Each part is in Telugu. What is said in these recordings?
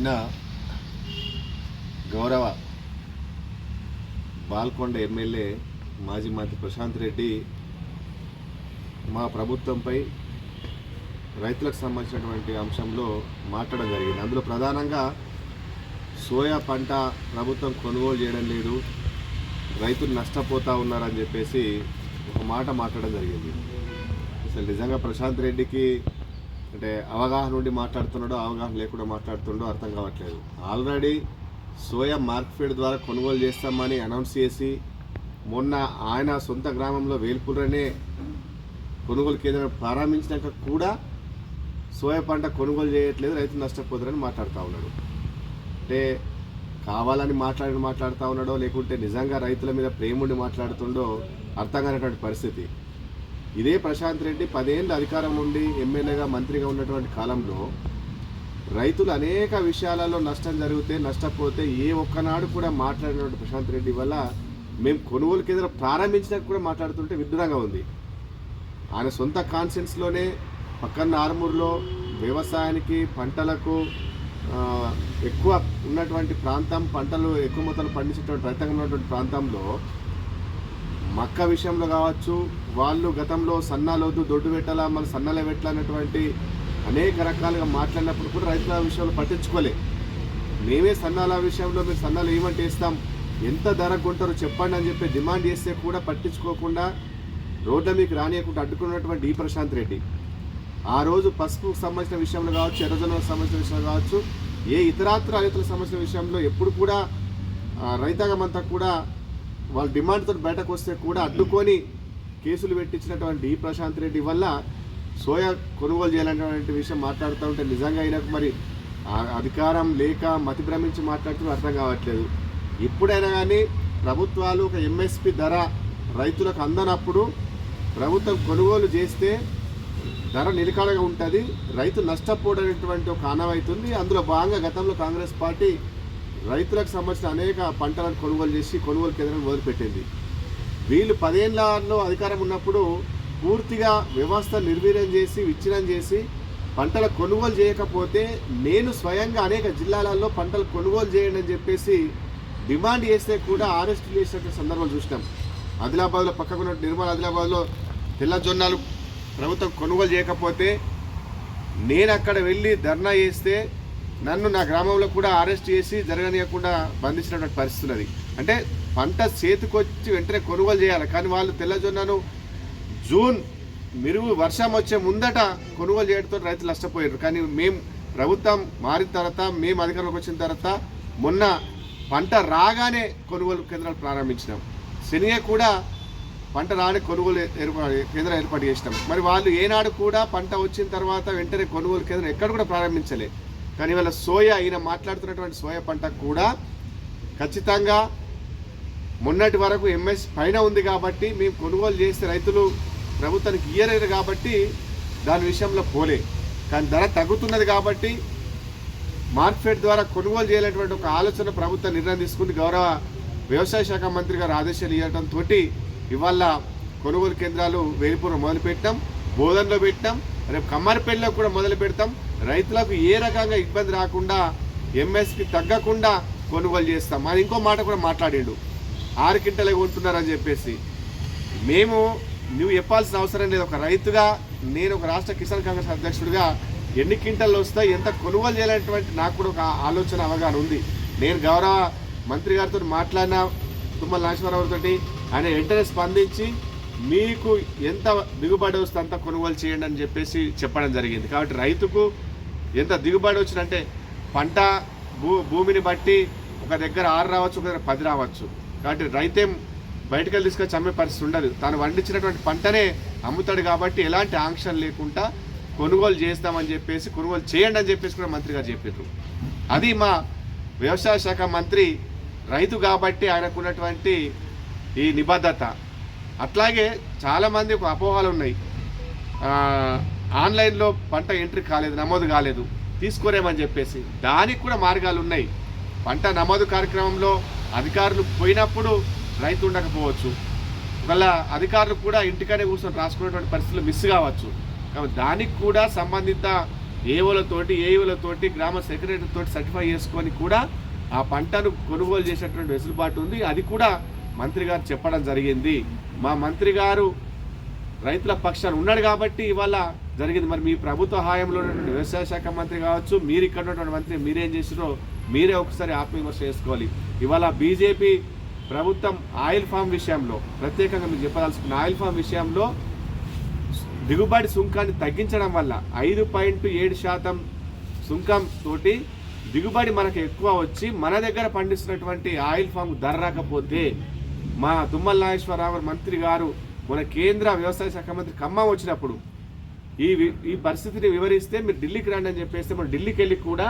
చిన్న గౌరవ బాల్కొండ ఎమ్మెల్యే మాజీ మంత్రి ప్రశాంత్ రెడ్డి మా ప్రభుత్వంపై రైతులకు సంబంధించినటువంటి అంశంలో మాట్లాడడం జరిగింది. అందులో ప్రధానంగా సోయా పంట ప్రభుత్వం కొనుగోలు చేయడం లేదు రైతులు నష్టపోతూ ఉన్నారని చెప్పేసి ఒక మాట మాట్లాడడం జరిగింది. అసలు నిజంగా ప్రశాంత్ రెడ్డికి అంటే అవగాహన ఉండి మాట్లాడుతున్నాడో అవగాహన లేకుండా మాట్లాడుతుండో అర్థం కావట్లేదు. ఆల్రెడీ సోయా మార్కెట్ ద్వారా కొనుగోలు చేస్తామని అనౌన్స్ చేసి మొన్న ఆయన సొంత గ్రామంలో వేల్పూరనే కొనుగోలు కేంద్రం ప్రారంభించినాక కూడా సోయా పంట కొనుగోలు చేయట్లేదు రైతులు నష్టపోతారని మాట్లాడుతూ ఉన్నాడు. అంటే కావాలని మాట్లాడి మాట్లాడుతూ ఉన్నాడో లేకుంటే నిజంగా రైతుల మీద ప్రేమ ఉండి మాట్లాడుతుండో అర్థం కానటువంటి పరిస్థితి. ఇదే ప్రశాంత్ రెడ్డి పదేళ్ళు అధికారం ఉండి ఎమ్మెల్యేగా మంత్రిగా ఉన్నటువంటి కాలంలో రైతులు అనేక విషయాలలో నష్టం జరిగితే నష్టపోతే ఏ ఒక్కనాడు కూడా మాట్లాడినటువంటి ప్రశాంత్ రెడ్డి వల్ల మేము కొనుగోలు కేంద్రం ప్రారంభించినాక కూడా మాట్లాడుతుంటే విడ్డూరంగా ఉంది. ఆయన సొంత కాన్సెన్స్లోనే పక్కన ఆర్మూర్లో వ్యవసాయానికి పంటలకు ఎక్కువ ఉన్నటువంటి ప్రాంతం పంటలు ఎక్కువ మొత్తాలు పండించేటువంటి రైతంగా ఉన్నటువంటి ప్రాంతంలో మక్క విషయంలో కావచ్చు వాళ్ళు గతంలో సన్నాలొద్దు దొడ్డు పెట్టాలా మన సన్నలే పెట్టాలన్నటువంటి అనేక రకాలుగా మాట్లాడినప్పుడు కూడా రైతుల విషయంలో పట్టించుకోలే. మేమే సన్నాల విషయంలో మీరు సన్నాలు ఏమంటే ఇస్తాం ఎంత ధర కొంటారో చెప్పండి అని చెప్పి డిమాండ్ చేస్తే కూడా పట్టించుకోకుండా రోడ్ల మీకు రానియకుండా అడ్డుకున్నటువంటి డి ప్రశాంత్ రెడ్డి. ఆ రోజు పసుపుకు సంబంధించిన విషయంలో కావచ్చు ఎర్రజొన్నకు సంబంధించిన విషయంలో కావచ్చు ఏ ఇతరాత్ర రైతులకు సంబంధించిన విషయంలో ఎప్పుడు కూడా రైతాంగం అంతా కూడా వాళ్ళ డిమాండ్తో బయటకు వస్తే కూడా అడ్డుకొని కేసులు పెట్టించినటువంటి ఈ ప్రశాంత్ రెడ్డి వల్ల సోయా కొనుగోలు చేయాలనేటువంటి విషయం మాట్లాడుతూ ఉంటే నిజంగా ఆయనకు మరి అధికారం లేక మతి భ్రమించి మాట్లాడుతూ అర్థం కావట్లేదు. ఎప్పుడైనా కానీ ప్రభుత్వాలు ఒక ఎంఎస్పి ధర రైతులకు అందనప్పుడు ప్రభుత్వం కొనుగోలు చేస్తే ధర నిలకడగా ఉంటుంది రైతు నష్టపోవడనేటువంటి ఒక ఆనవాయితుంది అందులో భాగంగా గతంలో కాంగ్రెస్ పార్టీ రైతులకు సంబంధించిన అనేక పంటలను కొనుగోలు చేసి కొనుగోలు కేంద్రం మొదలుపెట్టింది. వీళ్ళు పదేళ్ళలో అధికారం ఉన్నప్పుడు పూర్తిగా వ్యవస్థ నిర్వీర్యం చేసి విచ్ఛిన్నం చేసి పంటల కొనుగోలు చేయకపోతే నేను స్వయంగా అనేక జిల్లాలలో పంటలు కొనుగోలు చేయండి అని చెప్పేసి డిమాండ్ చేస్తే కూడా అరెస్ట్ చేసినటువంటి సందర్భం చూసినాం. ఆదిలాబాద్లో పక్కకున్న నిర్మల్ ఆదిలాబాద్లో తెల్లజొన్నాలు ప్రభుత్వం కొనుగోలు చేయకపోతే నేను అక్కడ వెళ్ళి ధర్నా చేస్తే నన్ను నా గ్రామంలో కూడా అరెస్ట్ చేసి జరగనీయకుండా బంధించినటువంటి పరిస్థితి ఉన్నది. అంటే పంట చేతికొచ్చి వెంటనే కొనుగోలు చేయాలి. కానీ వాళ్ళు తెల్లజొన్నను జూన్ మెరుగు వర్షం వచ్చే ముందట కొనుగోలు చేయడంతో రైతులు నష్టపోయారు కానీ మేము ప్రభుత్వం మారిన తర్వాత మేము అధికారంలోకి వచ్చిన తర్వాత మొన్న పంట రాగానే కొనుగోలు కేంద్రాలు ప్రారంభించినాం. శనియ కూడా పంట రాని కొనుగోలు ఏర్పాటు కేంద్రం ఏర్పాటు చేసినాం. మరి వాళ్ళు ఏనాడు కూడా పంట వచ్చిన తర్వాత వెంటనే కొనుగోలు కేంద్రం ఎక్కడ కూడా ప్రారంభించలేదు కానీ వాళ్ళ సోయా ఈయన మాట్లాడుతున్నటువంటి సోయా పంట కూడా ఖచ్చితంగా మొన్నటి వరకు ఎంఎస్ పైన ఉంది కాబట్టి మేము కొనుగోలు చేస్తే రైతులు ప్రభుత్వానికి ఇయ్యలేరు కాబట్టి దాని విషయంలో పోలే. కానీ ధర తగ్గుతున్నది కాబట్టి మార్కెట్ ద్వారా కొనుగోలు చేయాలనేటువంటి ఒక ఆలోచన ప్రభుత్వం నిర్ణయం తీసుకుంది. గౌరవ వ్యవసాయ శాఖ మంత్రి గారు ఆదేశాలు ఇవ్వడంతో ఇవాళ కొనుగోలు కేంద్రాలు వేలిపూర్ మొదలు పెట్టాం బోధనలో పెట్టాం రేపు కమ్మారిపల్లిలో కూడా మొదలు పెడతాం రైతులకు ఏ రకంగా ఇబ్బంది రాకుండా ఎంఎస్పి తగ్గకుండా కొనుగోలు చేస్తాం. మరి ఇంకో మాట కూడా మాట్లాడిండు. ఆరు కింటలే కొంటున్నారని చెప్పేసి. మేము నువ్వు చెప్పాల్సిన అవసరం లేదు. ఒక రైతుగా నేను ఒక రాష్ట్ర కిసాన్ కాంగ్రెస్ అధ్యక్షుడిగా ఎన్ని క్వింటల్ వస్తాయి ఎంత కొనుగోలు చేయాలనేటువంటి నాకు కూడా ఒక ఆలోచన అవగాహన ఉంది. నేను గౌరవ మంత్రి గారితో మాట్లాడిన తుమ్మల నాగేశ్వరరావు తోటి ఆయన వెంటనే స్పందించి మీకు ఎంత దిగుబడి వస్తే అంత కొనుగోలు చేయండి అని చెప్పేసి చెప్పడం జరిగింది. కాబట్టి రైతుకు ఎంత దిగుబడి వచ్చినంటే పంట భూ భూమిని బట్టి ఒక దగ్గర ఆరు రావచ్చు ఒక దగ్గర పది రావచ్చు. కాబట్టి రైతేం బయటకు వెళ్ళి తీసుకొని అమ్మే పరిస్థితి ఉండదు. తాను పండించినటువంటి పంటనే అమ్ముతాడు కాబట్టి ఎలాంటి ఆంక్షలు లేకుండా కొనుగోలు చేస్తామని చెప్పేసి కొనుగోలు చేయండి అని చెప్పేసి కూడా మంత్రి గారు చెప్పారు అది మా వ్యవసాయ శాఖ మంత్రి రైతు కాబట్టి ఆయనకున్నటువంటి ఈ నిబద్ధత. అట్లాగే చాలామంది ఒక అపోహలు ఉన్నాయి. ఆన్లైన్లో పంట ఎంట్రీ కాలేదు నమోదు కాలేదు తీసుకోరేమని చెప్పేసి దానికి కూడా మార్గాలు ఉన్నాయి. పంట నమోదు కార్యక్రమంలో అధికారులు పోయినప్పుడు రైతు ఉండకపోవచ్చు. ఒకవేళ అధికారులు కూడా ఇంటికనే కూర్చొని రాసుకునేటువంటి పరిస్థితులు మిస్ కావచ్చు. కాబట్టి దానికి కూడా సంబంధిత ఏఓలతోటి ఏఈలతోటి గ్రామ సెక్రటరీతో సర్టిఫై చేసుకొని కూడా ఆ పంటను కొనుగోలు చేసేటువంటి వెసులుబాటు ఉంది. అది కూడా మంత్రి గారు చెప్పడం జరిగింది. మా మంత్రి గారు రైతుల పక్షాన్ని ఉన్నాడు కాబట్టి ఇవాళ జరిగింది. మరి మీ ప్రభుత్వ హాయంలో ఉన్నటువంటి వ్యవసాయ శాఖ మంత్రి కావచ్చు మీరు ఇక్కడ ఉన్నటువంటి మంత్రి మీరేం చేసినో మీరే ఒకసారి ఆత్మవిమర్శ చేసుకోవాలి. ఇవాళ బీజేపీ ప్రభుత్వం ఆయిల్ ఫామ్ విషయంలో ప్రత్యేకంగా మీకు చెప్పదలుచుకున్న ఆయిల్ ఫామ్ విషయంలో దిగుబడి సుంకాన్ని తగ్గించడం వల్ల ఐదు పాయింట్ ఏడు శాతం సుంకం తోటి దిగుబడి మనకు ఎక్కువ వచ్చి మన దగ్గర పండిస్తున్నటువంటి ఆయిల్ ఫామ్ ధర రాకపోతే మా తుమ్మల నాగేశ్వరరావు మంత్రి గారు మన కేంద్ర వ్యవసాయ శాఖ మంత్రి ఖమ్మం వచ్చినప్పుడు ఈ వి- ఈ పరిస్థితిని వివరిస్తే మీరు ఢిల్లీకి రండి అని చెప్పేస్తే మనం ఢిల్లీకి వెళ్ళి కూడా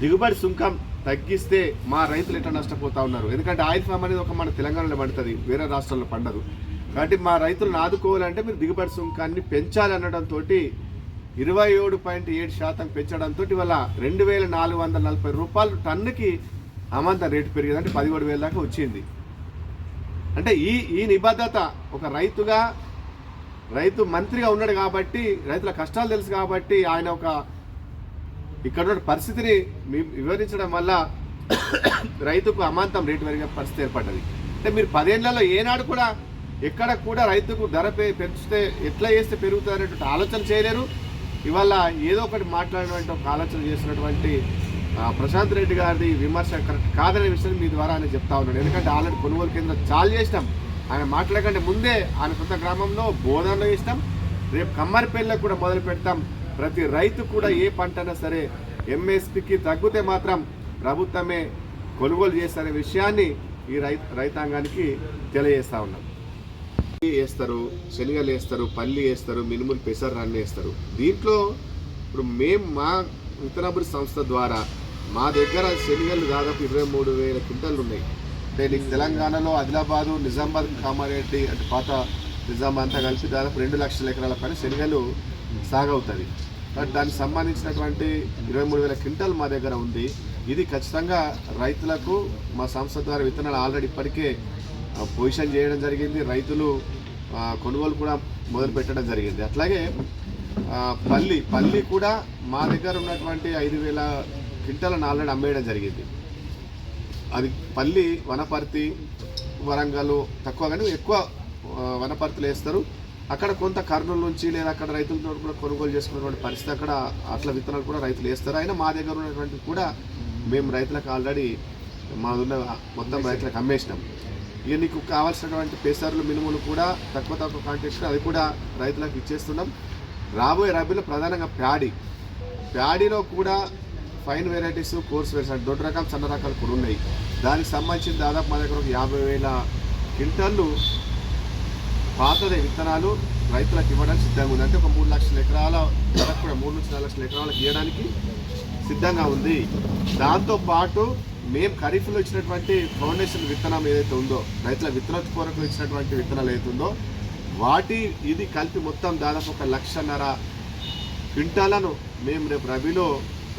దిగుబడి సుంకం తగ్గిస్తే మా రైతులు ఎట్లా నష్టపోతా ఉన్నారు. ఎందుకంటే ఆయిల్ ఫామ్ అనేది ఒక మన తెలంగాణలో పండుతుంది వేరే రాష్ట్రాల్లో పండదు. కాబట్టి మా రైతులను ఆదుకోవాలంటే మీరు దిగుబడి సుంకాన్ని పెంచాలి అనడంతో ఇరవై ఏడు పాయింట్ ఏడు శాతం పెంచడంతో ఇవాళ రెండు వేల నాలుగు వందల నలభై రూపాయలు టన్నుకి అమంత రేటు పెరిగిందంటే పదిహేడు వేల దాకా వచ్చింది. అంటే ఈ ఈ నిబద్ధత ఒక రైతుగా రైతు మంత్రిగా ఉన్నాడు కాబట్టి రైతుల కష్టాలు తెలుసు కాబట్టి ఆయన ఒక ఇక్కడ ఉన్న పరిస్థితిని మీ- వివరించడం వల్ల రైతుకు అమాంతం రేటు పెరిగే పరిస్థితి ఏర్పడ్డది. అంటే మీరు పదేళ్ళలో ఏనాడు కూడా ఎక్కడ కూడా రైతుకు ధర పెంచితే ఎట్లా చేస్తే పెరుగుతుంది అనేటువంటి ఆలోచన చేయలేరు. ఇవాళ ఏదో ఒకటి మాట్లాడినటువంటి ఒక ఆలోచన చేసినటువంటి ప్రశాంత్ రెడ్డి గారిది విమర్శ కరెక్ట్ కాదనే విషయం మీ ద్వారా ఆయన చెప్తా ఉన్నాడు. ఎందుకంటే ఆల్రెడీ కొనుగోలు కేంద్రం చాలు చేసినాం. ఆయన మాట్లాడకంటే ముందే ఆయన సొంత గ్రామంలో బోధనలు చేసినాం రేపు కమ్మరిపల్లిలో కూడా మొదలు పెడతాం. ప్రతి రైతు కూడా ఏ పంట అయినా సరే ఎంఎస్పికి తగ్గితే మాత్రం ప్రభుత్వమే కొనుగోలు చేస్తారనే విషయాన్ని ఈ రై రైతాంగానికి తెలియజేస్తా ఉన్నాం. వేస్తారు శనగలు వేస్తారు పల్లి వేస్తారు మినుములు పెసరు అన్నీ వేస్తారు. దీంట్లో ఇప్పుడు మేము మా విత్తనాభివృద్ధి సంస్థ ద్వారా మా దగ్గర శనగలు దాదాపు ఇరవై మూడు వేల క్వింటలు ఉన్నాయి. నేను తెలంగాణలో ఆదిలాబాదు నిజామాబాద్ కామారెడ్డి అంటే పాత నిజామాబాద్ అంతా కలిసి దాదాపు రెండు లక్షల ఎకరాల పైన శనగలు సాగవుతుంది బట్ దానికి సంబంధించినటువంటి ఇరవై మూడు వేల క్వింటల్ మా దగ్గర ఉంది. ఇది ఖచ్చితంగా రైతులకు మా సంస్థ ద్వారా విత్తనాలు ఆల్రెడీ ఇప్పటికే పొజిషన్ చేయడం జరిగింది. రైతులు కొనుగోలు కూడా మొదలు పెట్టడం జరిగింది. అట్లాగే పల్లి పల్లి కూడా మా దగ్గర ఉన్నటువంటి ఐదు వేల క్వింటాలను ఆల్రెడీ అమ్మేయడం జరిగింది. అది పల్లి వనపర్తి వరంగల్ తక్కువ కానీ ఎక్కువ వనపర్తిలో వేస్తారు. అక్కడ కొంత కర్నూలు నుంచి లేదా అక్కడ రైతులతో కూడా కొనుగోలు చేసుకున్నటువంటి పరిస్థితి అక్కడ అట్లా విత్తనాలు కూడా రైతులు వేస్తారు. అయినా మా దగ్గర ఉన్నటువంటి కూడా మేము రైతులకు ఆల్రెడీ మా ఉన్న మొత్తం రైతులకు అమ్మేసినాం. ఇక నీకు కావాల్సినటువంటి పెసర్లు మినుములు కూడా తక్కువ తక్కువ కాంటాక్ట్ అది కూడా రైతులకు ఇచ్చేస్తున్నాం. రాబోయే రబీలో ప్రధానంగా ప్యాడీ. ప్యాడీలో కూడా ఫైన్ వెరైటీస్ కోర్స్ వెరైటీస్ దొడ్డు రకాలు సన్న రకాలు కూడా ఉన్నాయి. దానికి సంబంధించిన దాదాపు మా దగ్గర ఒక యాభై వేల క్వింటాళ్ళు పాతదే విత్తనాలు రైతులకు ఇవ్వడానికి సిద్ధంగా ఉంది. అంటే ఒక మూడు లక్షల ఎకరాల వరకు కూడా మూడు నుంచి నాలుగు లక్షల ఎకరాలకు ఇవ్వడానికి సిద్ధంగా ఉంది. దాంతో పాటు మేము ఖరీఫ్లో ఇచ్చినటువంటి ఫౌండేషన్ విత్తనం ఏదైతే ఉందో రైతుల విత్తనోత్పూరకం ఇచ్చినటువంటి విత్తనాలు ఏదైతే ఉందో వాటి ఇది కలిపి మొత్తం దాదాపు ఒక లక్షన్నర క్వింటాలను మేము రేపు రబీలో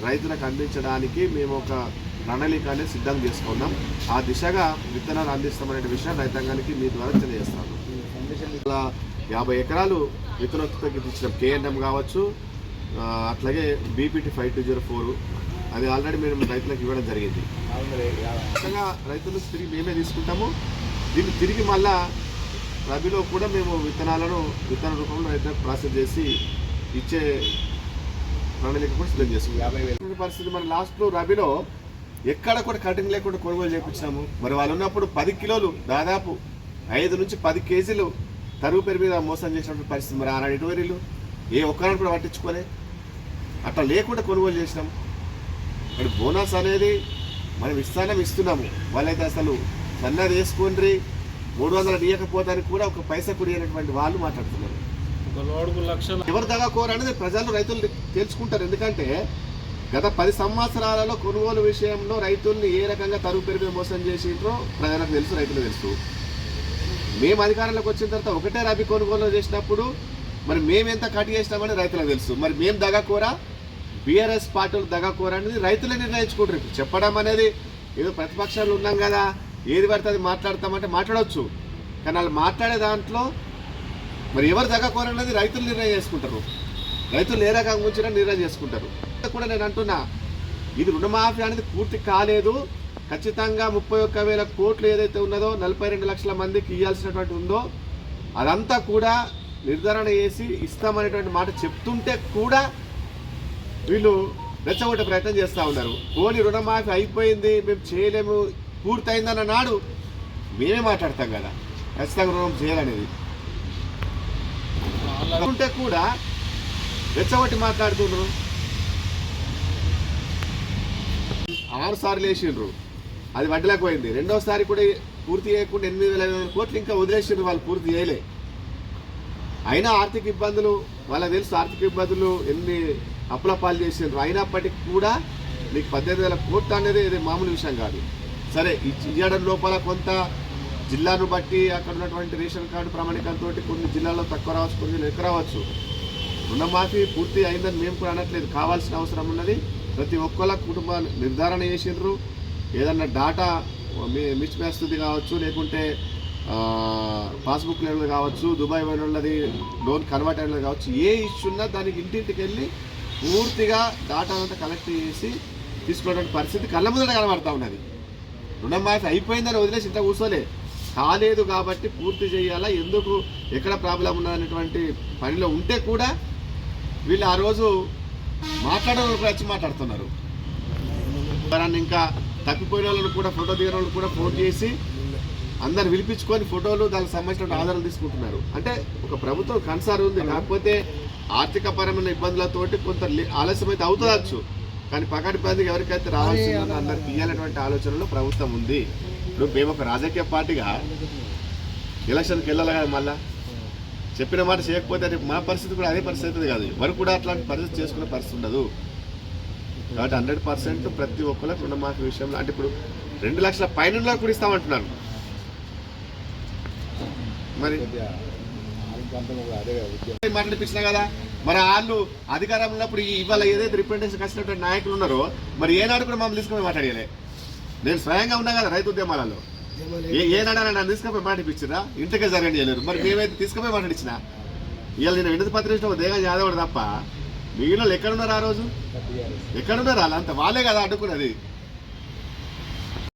రైతులకు అందించడానికి మేము ఒక ప్రణాళిక అనేది సిద్ధం చేసుకున్నాం. ఆ దిశగా విత్తనాలు అందిస్తామనే విషయం రైతాంగానికి మీ ద్వారా తెలియజేస్తాను. యాభై ఎకరాలు విత్తనోత్పత్తికి ఇచ్చిన కేఎన్ఎం కావచ్చు అట్లాగే BPT five two zero four అది ఆల్రెడీ మేము రైతులకు ఇవ్వడం జరిగింది. ఖచ్చితంగా రైతులు తిరిగి మేమే తీసుకుంటాము. దీన్ని తిరిగి మళ్ళా రబీలో కూడా మేము విత్తనాలను విత్తన రూపంలో రైతులకు ప్రాసెస్ చేసి ఇచ్చే ప్రణాళిక కూడా సిద్ధం చేసుకుంటాం యాభై వేల పరిస్థితి మన లాస్ట్లో రబీలో ఎక్కడ కూడా కటింగ్ లేకుండా కొనుగోలు చేయించాము మరి వాళ్ళు ఉన్నప్పుడు పది కిలోలు దాదాపు ఐదు నుంచి పది కేజీలు తరుగు పేరు మీద మోసం చేసినటువంటి పరిస్థితి మరి ఆనాడు ఎటువరీలు ఏ ఒక్కరిని కూడా పట్టించుకోలే. అట్లా లేకుండా కొనుగోలు చేసినాం. మరి బోనస్ అనేది మనం ఇస్తానం ఇస్తున్నాము. వాళ్ళైతే అసలు సన్నది వేసుకుండ్రి మూడు వందలు ఇవ్వకపోతానికి కూడా ఒక పైసా కుడియనటువంటి వాళ్ళు మాట్లాడుతున్నారు. ఎవరు దగా కోరు అనేది ప్రజలు రైతులు తెలుసుకుంటారు ఎందుకంటే గత పది సంవత్సరాలలో కొనుగోలు విషయంలో రైతుల్ని ఏ రకంగా తరుగు పెరిగి మోసం చేసిండ్రో ప్రజలకు తెలుసు రైతులు తెలుసు. మేము అధికారంలోకి వచ్చిన తర్వాత ఒకటే రబీ కొనుగోలు చేసినప్పుడు మరి మేము ఎంత కట్ చేసినామని రైతులకు తెలుసు. మరి మేము దగాకోరా బీఆర్ఎస్ పార్టీలు దగాకోరా అనేది రైతులే నిర్ణయించుకుంటారు. చెప్పడం అనేది ఏదో ప్రతిపక్షాలు ఉన్నాం కదా ఏది పడితే అది మాట్లాడతామంటే మాట్లాడవచ్చు కానీ వాళ్ళు మాట్లాడే దాంట్లో మరి ఎవరు దగాకోరన్నది రైతులు నిర్ణయం చేసుకుంటారు. రైతులు ఏ రకంగా ఉంచినా నిర్ణయం చేసుకుంటారు. కూడా నేను అంటున్నా ఇది రుణమాఫీ అనేది పూర్తి కాలేదు. ఖచ్చితంగా ముప్పై ఒక్క వేల కోట్లు ఏదైతే ఉన్నదో నలభై రెండు లక్షల మందికి ఇవ్వాల్సినటువంటి ఉందో అదంతా కూడా నిర్ధారణ చేసి ఇస్తామనేటువంటి మాట చెప్తుంటే కూడా వీళ్ళు రెచ్చగొట్టే ప్రయత్నం చేస్తూ ఉన్నారు. పోనీ రుణమాఫీ అయిపోయింది మేము చేయలేము పూర్తయిందన్న నాడు మేమే మాట్లాడతాం కదా. ఖచ్చితంగా రుణం చేయాలనేది. ఉంటే కూడా రెచ్చగొట్టి మాట్లాడుతున్నారు. ఆరు సార్లు వేసిండ్రు. అది వడ్డీలకు పోయింది. రెండోసారి కూడా పూర్తి చేయకుండా ఎనిమిది వేల ఐదు కోట్లు ఇంకా వదిలేసిండ్రు వాళ్ళు పూర్తి చేయలే. అయినా ఆర్థిక ఇబ్బందులు వాళ్ళకి తెలుసు ఆర్థిక ఇబ్బందులు ఎన్ని అప్పుల పాలు చేసిండ్రు. అయినప్పటికీ కూడా మీకు పద్దెనిమిది వేల కోట్లు అనేది ఇది మామూలు విషయం కాదు. సరే ఈ ఇయ్యడం లోపల కొంత జిల్లాను బట్టి అక్కడ ఉన్నటువంటి రేషన్ కార్డు ప్రామాణికంతో కొన్ని జిల్లాల్లో తక్కువ రావచ్చు కొన్ని ఎక్కువ రావచ్చు. రుణమాఫీ పూర్తి అయిందని మేము కూడా అనట్లేదు. కావాల్సిన అవసరం ఉన్నది. ప్రతి ఒక్కళ్ళ కుటుంబ నిర్ధారణ చేసిండ్రు. ఏదన్నా డాటా మిస్ మేస్తుంది కావచ్చు లేకుంటే పాస్బుక్ లేనిది కావచ్చు దుబాయ్ పోయినది లోన్ కన్వర్ట్ అయినది కావచ్చు ఏ ఇష్యూ ఉన్నా దానికి ఇంటింటికి వెళ్ళి పూర్తిగా డాటా అంతా కలెక్ట్ చేసి తీసుకునేటువంటి పరిస్థితి కళ్ళ ముందర కనబడతా ఉన్నది. రుణమాఫీ అయిపోయిందని వదిలేసి ఇంత కూర్చోలే. కాలేదు కాబట్టి పూర్తి చేయాలా? ఎందుకు ఎక్కడ ప్రాబ్లం ఉన్నదనేటువంటి పనిలో ఉంటే కూడా వీళ్ళు ఆ రోజు మాట్లాడడం వచ్చి మాట్లాడుతున్నారు. ఇంకా తప్పిపోయిన వాళ్ళని కూడా ఫోటో దిగిన వాళ్ళు కూడా ఫోన్ చేసి అందరు పిలిపించుకొని ఫోటోలు దానికి సంబంధించిన ఆధారాలు తీసుకుంటున్నారు. అంటే ఒక ప్రభుత్వం కన్సార్ ఉంది. కాకపోతే ఆర్థిక పరమైన ఇబ్బందులతోటి కొంత ఆలస్యం అయితే అవుతుందచ్చు కానీ పకటి పందికి ఎవరికైతే రావాల్సిందో అందరికి ఇవ్వాలనేటువంటి ఆలోచనలో ప్రభుత్వం ఉంది. ఇప్పుడు మేము ఒక రాజకీయ పార్టీగా ఎలక్షన్కి వెళ్ళాలి కదా మళ్ళా? చెప్పిన మాట చేయకపోతే రేపు మా పరిస్థితి కూడా అదే పరిస్థితి కాదు. ఎవరు కూడా అట్లాంటి పరిస్థితి చేసుకునే పరిస్థితి ఉండదు. కాబట్టి హండ్రెడ్ పర్సెంట్ ప్రతి ఒక్కరికి రుణమాఫీ విషయంలో అంటే ఇప్పుడు రెండు లక్షల పైన కూడా ఇస్తామంటున్నారు. మరి మాట్లాడిపించినా కదా? మరి వాళ్ళు అధికారం ఉన్నప్పుడు ఈ- ఇవాళ ఏదైతే రిప్రజెంటేషన్ వచ్చినటువంటి నాయకులు ఉన్నారో మరి ఏనాడు కూడా మమ్మల్ని తీసుకుని మాట్లాడలే నేను స్వయంగా ఉన్నా కదా రైతు ఉద్యమాలలో. ఏ ఏనాడు నన్ను తీసుకుపోయి మాట్లాడిపించినా ఇంటికే జరగండి చేయలేరు. మరి మేమైతే తీసుకుపోయి మాట్లాడించిన? ఇవాళ నేను వినతి పత్రిక దేగా యాదవుడు తప్ప మిగిలిన వాళ్ళు ఎక్కడున్నారు ఆ రోజు? ఎక్కడున్నారు వాళ్ళంతా? వాళ్ళే కదా అడ్డుకున్నది.